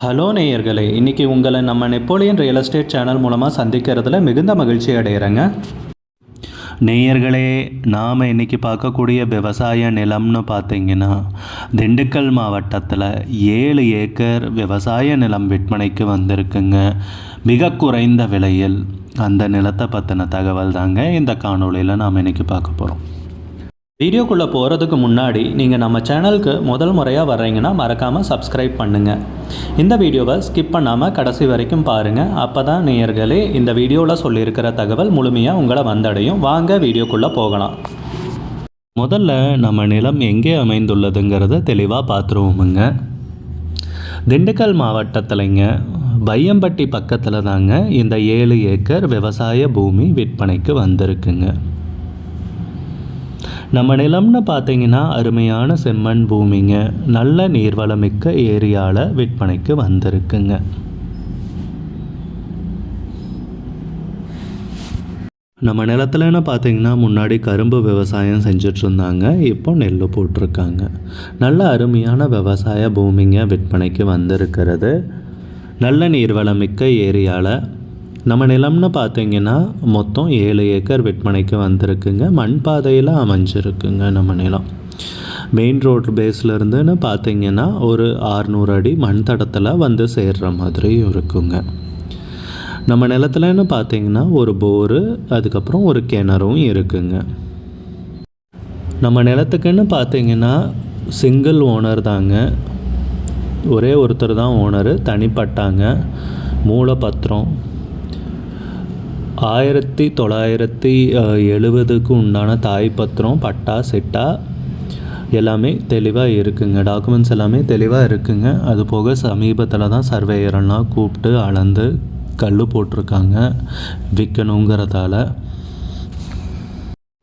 Hello நேயர்களே இன்றைக்கி உங்களை நம்ம நெப்போலியன் ரியல் எஸ்டேட் சேனல் மூலமாக சந்திக்கிறதுல மிகுந்த மகிழ்ச்சி அடைகிறேங்க நேயர்களே நாம் இன்றைக்கி பார்க்கக்கூடிய விவசாய நிலம்னு பார்த்தீங்கன்னா திண்டுக்கல் மாவட்டத்தில் ஏழு ஏக்கர் விவசாய நிலம் விற்பனைக்கு வந்திருக்குங்க. மிக குறைந்த விலையில் அந்த நிலத்தை பற்றின தகவல் தாங்க இந்த காணொளியில் நாம் இன்றைக்கி பார்க்க போகிறோம் வீடியோக்குள்ளே போகிறதுக்கு முன்னாடி நீங்கள் நம்ம சேனலுக்கு முதல் முறையாக வர்றீங்கன்னா மறக்காமல் சப்ஸ்கிரைப் பண்ணுங்கள் இந்த வீடியோவை ஸ்கிப் பண்ணாமல் கடைசி வரைக்கும் பாருங்கள் அப்போ தான் நேயர்களே இந்த வீடியோவில் சொல்லியிருக்கிற தகவல் முழுமையாக உங்களை வந்தடையும். வாங்க வீடியோக்குள்ளே போகலாம். முதல்ல நம்ம நிலம் எங்கே அமைந்துள்ளதுங்கிறத தெளிவாக பார்த்துருவோமுங்க திண்டுக்கல் மாவட்டத்திலைங்க பையம்பட்டி பக்கத்தில் தாங்க இந்த ஏழு ஏக்கர் விவசாய பூமி விற்பனைக்கு வந்திருக்குங்க. நம்ம நிலம்னு பார்த்தீங்கன்னா அருமையான செம்மண் பூமிங்க. நல்ல நீர்வளமிக்க ஏரியாவில் விற்பனைக்கு வந்திருக்குங்க. நம்ம நிலத்துலன்னு பார்த்தீங்கன்னா முன்னாடி கரும்பு விவசாயம் செஞ்சிட்ருந்தாங்க. இப்போ நெல் போட்டிருக்காங்க. நல்ல அருமையான விவசாய பூமிங்க விற்பனைக்கு வந்திருக்கிறது. நல்ல நீர்வளமிக்க ஏரியாவில் நம்ம நிலம்னு பார்த்தீங்கன்னா மொத்தம் ஏழு ஏக்கர் விற்பனைக்கு வந்திருக்குங்க. மண் பாதையில் அமைஞ்சிருக்குங்க நம்ம நிலம். மெயின் ரோடு பேஸ்லேருந்துன்னு பார்த்தீங்கன்னா ஒரு ஆறுநூறு அடி மண் தடத்தில் வந்து சேர்ற மாதிரி இருக்குங்க. நம்ம நிலத்துலன்னு பார்த்தீங்கன்னா ஒரு போரு அதுக்கப்புறம் ஒரு கிணறும் இருக்குங்க. நம்ம நிலத்துக்குன்னு பார்த்தீங்கன்னா சிங்கிள் ஓனர் தாங்க. ஒரே ஒருத்தர் தான் ஓனரு தனிப்பட்டாங்க. மூலப்பத்திரம் ஆயிரத்தி தொள்ளாயிரத்தி எழுபதுக்கு உண்டான தாய் பத்திரம் பட்டா செட்டா எல்லாமே தெளிவாக இருக்குங்க. டாக்குமெண்ட்ஸ் எல்லாமே தெளிவாக இருக்குங்க. அது போக சமீபத்தில் தான் சர்வேயரெல்லாம் கூப்பிட்டு அளந்து கல் போட்டிருக்காங்க விற்கணுங்கிறதால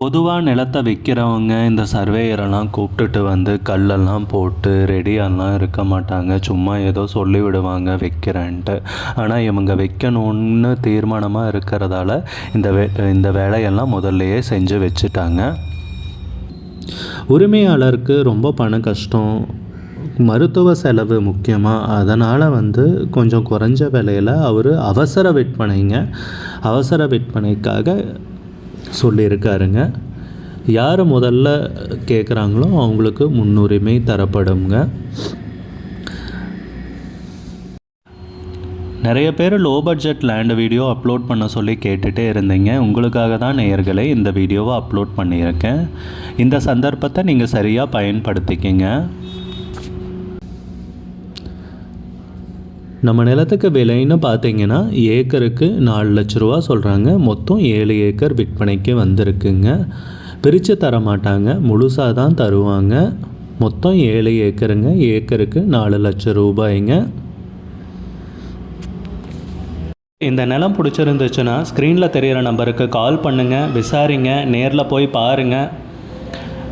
பொதுவாக நிலத்தை விற்கிறவங்க இந்த சர்வேயரெல்லாம் கூப்பிட்டுட்டு வந்து கல்லெல்லாம் போட்டு ரெடியெல்லாம் இருக்க மாட்டாங்க. சும்மா ஏதோ சொல்லி விடுவாங்க வைக்கிறேன்ட்டு. ஆனால் இவங்க வைக்கணும்னு தீர்மானமாக இருக்கிறதால இந்த வே இந்த வேலையெல்லாம் முதல்லையே செஞ்சு வச்சுட்டாங்க. உரிமையாளருக்கு ரொம்ப பண கஷ்டம். மருத்துவ செலவு முக்கியமாக அதனால் வந்து கொஞ்சம் குறைஞ்ச விலையில் அவர் அவசர விற்பனைங்க. அவசர விற்பனைக்காக சொல்லியிருக்காருங்க. யார் முதல்ல கேட்குறாங்களோ அவங்களுக்கு முன்னுரிமை தரப்படுங்க. நிறைய பேர் low budget land video upload பண்ண சொல்லி கேட்டுகிட்டே இருந்தீங்க. உங்களுக்காக தான் நேயர்களே இந்த வீடியோவை அப்லோட் பண்ணியிருக்கேன். இந்த சந்தர்ப்பத்தை நீங்கள் சரியாக பயன்படுத்திக்கிங்க. நம்ம நிலத்துக்கு விலைன்னு பார்த்தீங்கன்னா ஏக்கருக்கு நாலு லட்ச ரூபா சொல்கிறாங்க மொத்தம் ஏழு ஏக்கர் விற்பனைக்கு வந்திருக்குங்க. பிரித்து தர மாட்டாங்க. முழுசாக தான் தருவாங்க. மொத்தம் ஏழு ஏக்கருங்க. ஏக்கருக்கு நாலு லட்சம் ரூபாய்ங்க. இந்த நிலம் பிடிச்சிருந்துச்சுன்னா ஸ்க்ரீனில் தெரிகிற நம்பருக்கு கால் பண்ணுங்கள் விசாரிங்க. நேரில் போய் பாருங்கள்